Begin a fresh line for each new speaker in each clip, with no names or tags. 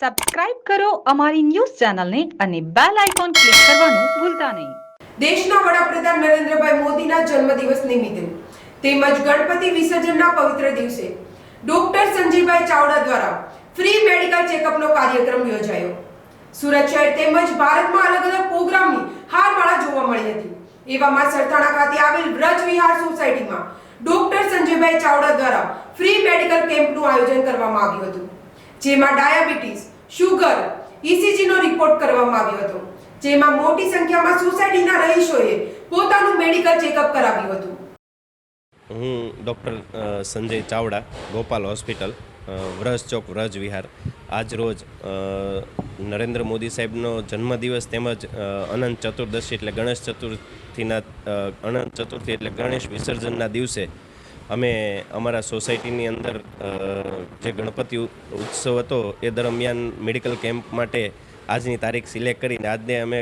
Subscribe કરો અમારી news ચેનલને અને બેલ આઇકોન ક્લિક કરવાનું ભૂલતા નહીં.
દેશના વડાપ્રધાન નરેન્દ્રભાઈ મોદીના જન્મદિવસ નિમિત્તે તેમજ ગણપતિ વિસર્જનના પવિત્ર દિવસે ડોક્ટર સંજયભાઈ ચાવડા દ્વારા ફ્રી મેડિકલ ચેકઅપનો કાર્યક્રમ યોજાયો. સુરત શહેર તેમજ ભારતમાં અલગ અલગ પ્રોગ્રામની હારમાળા જોવા મળી હતી. એવામાં સરથાણા ખાતે આવેલ વ્રજ વિહાર સોસાયટીમાં ડોક્ટર સંજયભાઈ ચાવડા દ્વારા ફ્રી મેડિકલ કેમ્પનું આયોજન કરવામાં આવ્યું હતું. જેમાં ડાયાબિટીસ, શુગર ઈસીજીનો રિપોર્ટ કરવામાં આવ્યો હતો. જેમાં મોટી સંખ્યામાં સોસાયટીના રહીશોએ પોતાનું મેડિકલ ચેકઅપ કરાવ્યું હતું.
હું ડૉક્ટર સંજય ચાવડા, ગોપાલ હોસ્પિટલ વ્રજ ચોક, વ્રજ વિહાર. આજ રોજ નરેન્દ્ર મોદી સાહેબનો જન્મદિવસ તેમજ અનંત ચતુર્દશી એટલે ગણેશ ચતુર્થીના અનંત ચતુર્થી એટલે ગણેશ વિસર્જનના દિવસે અમે અમારા સોસાયટીની અંદર જે ગણપતિ ઉત્સવ હતો, એ દરમિયાન મેડિકલ કેમ્પ માટે આજની તારીખ સિલેક્ટ કરીને આજને અમે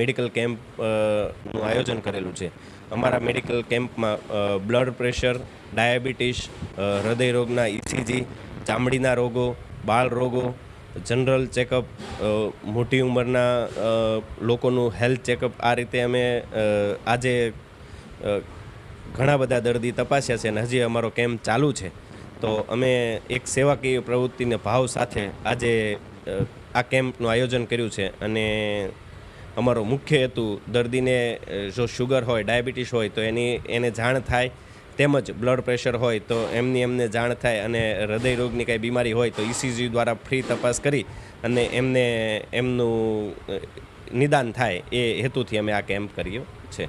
મેડિકલ કેમ્પનું આયોજન કરેલું છે. અમારા મેડિકલ કેમ્પમાં બ્લડ પ્રેશર, ડાયાબિટીસ હૃદયરોગના હૃદય રોગના ઇસીજી, ચામડીના રોગો, બાળ રોગો, જનરલ ચેકઅપ મોટી ઉંમરના લોકોનું હેલ્થ ચેકઅપ આ રીતે અમે આજે ઘણા બધા દર્દી તપાસ્યા છે અને હજી અમારો કેમ્પ ચાલુ છે. તો અમે એક સેવાકીય પ્રવૃત્તિને ભાવ સાથે આજે આ કેમ્પનું આયોજન કર્યું છે અને અમારો મુખ્ય હેતુ દર્દીને જો શુગર હોય, ડાયાબિટીસ હોય, તો એની, એને જાણ થાય, તેમજ બ્લડ પ્રેશર હોય, તો એમની એમને જાણ થાય અને હૃદય રોગની કાંઈ બીમારી હોય, તો ઇસીજી દ્વારા ફ્રી તપાસ કરી અને એમને, એમનું નિદાન થાય એ હેતુથી અમે આ કેમ્પ કર્યો છે.